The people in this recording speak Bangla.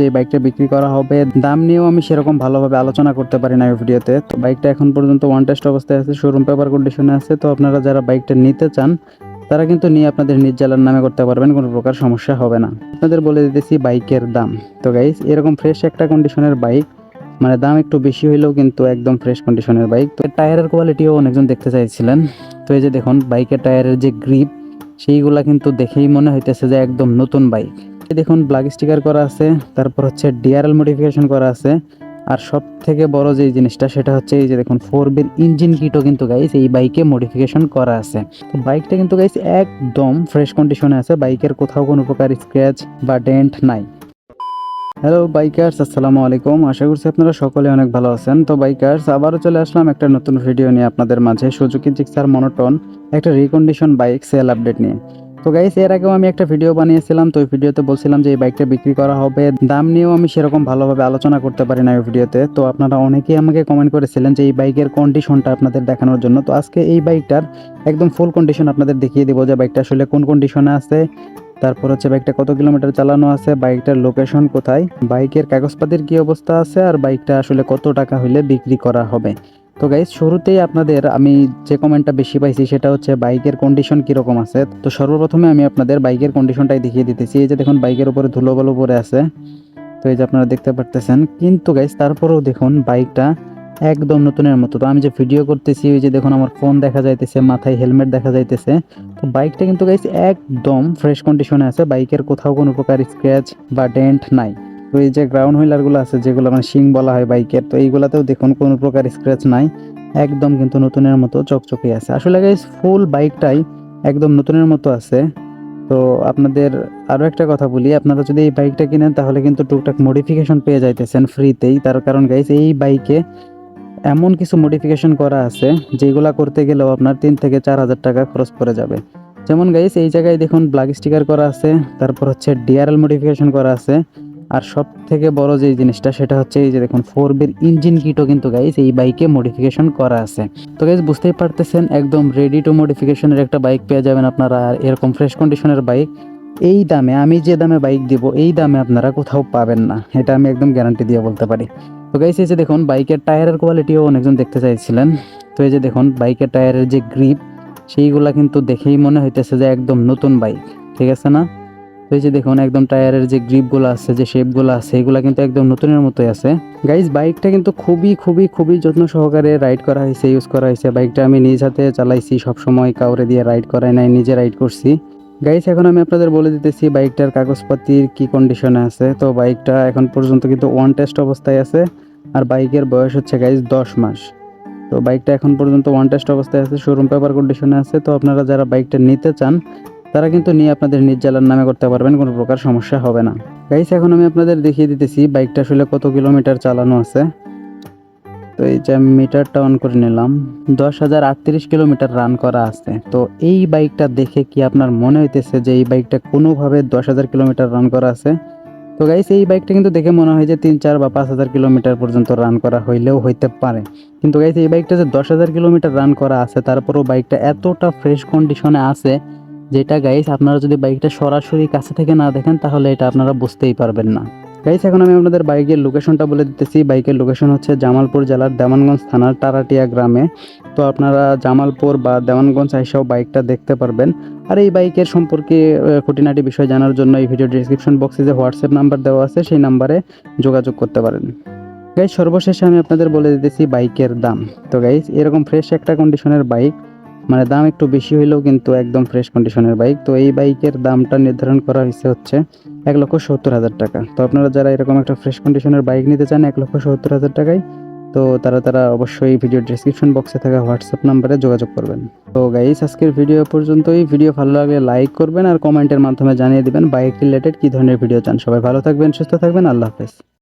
যে বাইকটা বিক্রি করা হবে, দাম নিয়েও আমি সেরকম ভালোভাবে আলোচনা করতে পারি না ভিডিওতে। তো বাইকটা এখন পর্যন্ত ওয়ান টেস্ট অবস্থায় আছে শোরুম পেপার কন্ডিশনে আছে। তো আপনারা যারা বাইকটা নিতে চান, তারা কিন্তু নিয়ে আপনাদের নিজ নামে করতে পারবেন, কোনো প্রকার সমস্যা হবে না। আপনাদের বলে দিতেছি বাইকের দাম। তো গাইস এরকম ফ্রেশ একটা কন্ডিশনের বাইক মানে দাম একটু বেশি হইলেও কিন্তু একদম ফ্রেশ কন্ডিশনের বাইক তো টায়ারের কোয়ালিটিও অনেকজন দেখতে চাইছিলেন। তো এই যে দেখুন, বাইকের টায়ারের যে গ্রিপ সেইগুলা কিন্তু দেখেই মনে হইতেছে যে একদম নতুন বাইক দেখুন ব্ল্যাক স্টিকার করা আছে, তারপর হচ্ছে ডিআরএল মডিফিকেশন করা আছে, আর সব থেকে বড় যে জিনিসটা সেটা হচ্ছে এই যে দেখুন ফোর বিল ইঞ্জিন কিটও কিন্তু গাইস এই বাইকে মডিফিকেশন করা আছে। তো বাইকটা কিন্তু গাইস একদম ফ্রেশ কন্ডিশনে আছে বাইকের কোথাও কোনো প্রকার স্ক্র্যাচ বা ডেন্ট নাই। হ্যালো বাইকার্স আসসালামু আলাইকুম। আশা করছি আপনারা সকলে অনেক ভালো আছেন। তো বাইকার্স আবারও চলে আসলাম একটা নতুন ভিডিও নিয়ে আপনাদের মাঝে। সুজুকি জিক্সার মনোটন একটা রিকন্ডিশন বাইক সেল আপডেট নিয়ে। তো গাইস এর আগেও আমি একটা ভিডিও বানিয়েছিলাম, তো ওই ভিডিওতে বলছিলাম যে এই বাইকটা বিক্রি করা হবে। দাম নিয়েও আমি সেরকম ভালোভাবে আলোচনা করতে পারি না ওই ভিডিওতে তো। আপনারা অনেকেই আমাকে কমেন্ট করেছিলেন যে এই বাইকের কন্ডিশনটা আপনাদের দেখানোর জন্য। তো আজকে এই বাইকটার একদম ফুল কন্ডিশন আপনাদের দেখিয়ে দিব যে বাইকটা আসলে কোন কন্ডিশনে আছে। তারপর হচ্ছে বাইকটা কত কিলোমিটার চালানো আছে বাইকটার লোকেশন কোথায় বাইকের কাগজপাতির কি অবস্থা আছে, আর বাইকটা আসলে কত টাকা হইলে বিক্রি করা হবে। তো গাইজ শুরুতেই আপনাদের আমি যে কমেন্টটা বেশি পাইছি সেটা হচ্ছে বাইকের কন্ডিশন কীরকম আছে। তো সর্বপ্রথমে আমি আপনাদের বাইকের কন্ডিশনটাই দেখিয়ে দিতেছি। এই যে দেখুন, বাইকের উপরে ধুলোবালু পরে আছে। তো এই যে আপনারা দেখতে পারতেছেন। কিন্তু গাইজ তারপরেও দেখুন, বাইকটা একদম নতুনের মতো। তো আমি যে ভিডিও করতেছি, ওই যে দেখুন, আমার ফোন দেখা যাইতেছে, মাথায় হেলমেট দেখা যাইতেছে। তো বাইকটা কিন্তু গাইজ একদম ফ্রেশ কন্ডিশনে আছে। বাইকের কোথাও কোনো প্রকার স্ক্র্যাচ বা ডেন্ট নাই। তো এই যে গ্রাউন্ড হুইলারগুলো আছে, যেগুলো মানে শিং বলা হয় বাইকের, তো এইগুলাতেও দেখুন কোনো প্রকার স্ক্র্যাচ নাই, একদম কিন্তু নতুনের মতো চকচকে আছে। আসলে গাইজ ফুল বাইকটাই একদম নতুনের মতো আছে। তো আপনাদের আরও একটা কথা বলি, আপনারা যদি এই বাইকটা কিনেন, তাহলে কিন্তু টুকটাক মডিফিকেশন পেয়ে যাইতেছেন ফ্রিতেই তার কারণ গাইজ এই বাইকে এমন কিছু মডিফিকেশন করা আছে, যেগুলা করতে গেলেও আপনার তিন থেকে চার হাজার টাকা খরচ পড়ে যাবে। যেমন গাইস এই জায়গায় দেখুন ব্ল্যাক স্টিকার করা আছে, তারপর হচ্ছে ডিআরএল মডিফিকেশন করা আছে। আর সব থেকে বড় যে জিনিসটা, সেটা হচ্ছে এই যে দেখুন ফোর বির ইঞ্জিন কিটও কিন্তু গাইস এই বাইকে মডিফিকেশন করা আছে। তো গাইজ বুঝতেই পারতেছেন, একদম রেডি টু মডিফিকেশনের একটা বাইক পেয়ে যাবেন আপনারা, আর এরকম ফ্রেশ কন্ডিশনের বাইক এই দামে, আমি যে দামে বাইক দিব, এই দামে আপনারা কোথাও পাবেন না। এটা আমি একদম গ্যারান্টি দিয়ে বলতে পারি। তো গাইস এই যে দেখুন বাইকের টায়ারের কোয়ালিটিও অনেকজন দেখতে চাইছিলেন। তো এই যে দেখুন বাইকের টায়ারের যে গ্রিপ সেইগুলা কিন্তু দেখেই মনে হইতেছে যে একদম নতুন বাইক ঠিক আছে না? এই যে দেখুন, একদম টায়ারের যে গ্রিপগুলো আছে, যে শেপগুলো আছে, এগুলো কিন্তু একদম নতুনের মতোই আছে। গাইজ বাইকটা কিন্তু খুবই খুবই খুবই যত্ন সহকারে রাইড করা হয়েছে ইউজ করা হয়েছে। বাইকটা আমি নিজ হাতে চালাইছি, সবসময় কাউরে দিয়ে রাইড করাই নাই, নিজে রাইড করছি। গাইস এখন আমি আপনাদের বলে দিতেছি বাইকটার কাগজপাতির কি কন্ডিশনে আছে। তো বাইকটা এখন পর্যন্ত কিন্তু ওয়ান টেস্ট অবস্থায় আছে, আর বাইকের বয়স হচ্ছে গাইজ দশ মাস। তো বাইকটা এখন পর্যন্ত ওয়ান টেস্ট অবস্থায় আছে শোরুম পেপার কন্ডিশনে আছে। তো আপনারা যারা বাইকটা নিতে চান তারা কিন্তু নিয়ে আপনাদের নিজ জেলার নামে করতে পারবেন, কোনো প্রকার সমস্যা হবে না। গাইস এখন আমি আপনাদের দেখিয়ে দিতেছি বাইকটা আসলে কত কিলোমিটার চালানো আছে। তো এই যে মিটারটা অন করে নিলাম, দশ হাজার আটত্রিশ কিলোমিটার রান করা আছে। তো এই বাইকটা দেখে কি আপনার মনে হইতেছে যে এই বাইকটা কোনোভাবে দশ হাজার কিলোমিটার রান করা আছে? তো গাইস এই বাইকটা কিন্তু দেখে মনে হয় যে তিন, চার বা পাঁচ হাজার কিলোমিটার পর্যন্ত রান করা হইলেও হইতে পারে। কিন্তু গাইস এই বাইকটা যে দশ হাজার কিলোমিটার রান করা আছে, তারপরেও বাইকটা এতটা ফ্রেশ কন্ডিশনে আছে যেটা গাইস আপনারা যদি বাইকটা সরাসরি কাছে থেকে না দেখেন, তাহলে এটা আপনারা বুঝতেই পারবেন না। গাইস এখন আমি আপনাদের বাইকের লোকেশনটা বলে দিতেছি। বাইকের লোকেশন হচ্ছে জামালপুর জেলার দেওয়ানগঞ্জ থানার টারাটিয়া গ্রামে। তো আপনারা জামালপুর বা দেওয়ানগঞ্জ আইসাও বাইকটা দেখতে পারবেন। আর এই বাইকের সম্পর্কে খুঁটিনাটি বিষয় জানার জন্য এই ভিডিও ডিসক্রিপশন বক্সে যে হোয়াটসঅ্যাপ নাম্বার দেওয়া আছে, সেই নাম্বারে যোগাযোগ করতে পারেন। গাইস সর্বশেষে আমি আপনাদের বলে দিতেছি বাইকের দাম। তো গাইস এরকম ফ্রেশ একটা কন্ডিশনের বাইক মানে দাম একটু বেশি হইলেও কিন্তু একদম ফ্রেশ কন্ডিশনের বাইক তো এই বাইকের দামটা নির্ধারণ করা হয়েছে হচ্ছে এক লক্ষ সত্তর হাজার টাকা। তো আপনারা যারা এরকম একটা ফ্রেশ কন্ডিশনের বাইক নিতে চান, এক লক্ষ সত্তর হাজার টাকায়, তো তারা তারা অবশ্যই ভিডিও ডিসক্রিপশন বক্সে থাকা হোয়াটসঅ্যাপ নাম্বারে যোগাযোগ করবেন। তো গাইস আজকের ভিডিও পর্যন্তই। ভিডিও ভালো লাগলে লাইক করবেন আর কমেন্টের মাধ্যমে জানিয়ে দিবেন বাইক রিলেটেড কী ধরনের ভিডিও চান। সবাই ভালো থাকবেন, সুস্থ থাকবেন। আল্লাহ হাফেজ।